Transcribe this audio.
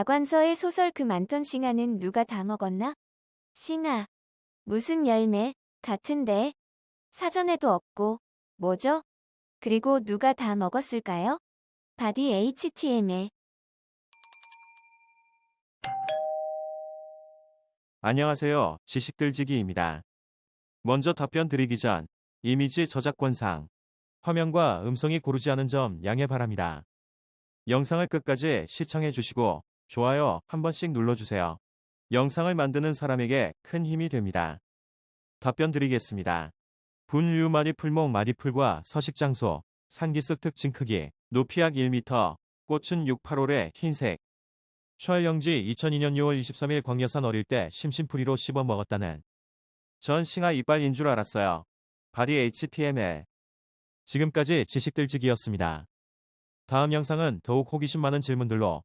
박완서의 소설 그 많던 싱아는 누가 다 먹었나? 싱아. 무슨 열매? 같은데. 사전에도 없고. 뭐죠? 그리고 누가 다 먹었을까요? 바디 HTML. 안녕하세요. 지식들지기입니다. 먼저 답변 드리기 전 이미지 저작권상 화면과 음성이 고르지 않은 점 양해 바랍니다. 영상을 끝까지 시청해 주시고 좋아요 한 번씩 눌러주세요. 영상을 만드는 사람에게 큰 힘이 됩니다. 답변 드리겠습니다. 분류 마디풀목 마디풀과 서식 장소, 산기슭 특징 크기, 높이 약 1m, 꽃은 6,8홀의 흰색, 최영지 2002년 6월 23일 광여산 어릴 때 심심풀이로 씹어 먹었다는 전 싱아 이빨인 줄 알았어요. 바디 HTML 지금까지 지식들지기였습니다. 다음 영상은 더욱 호기심 많은 질문들로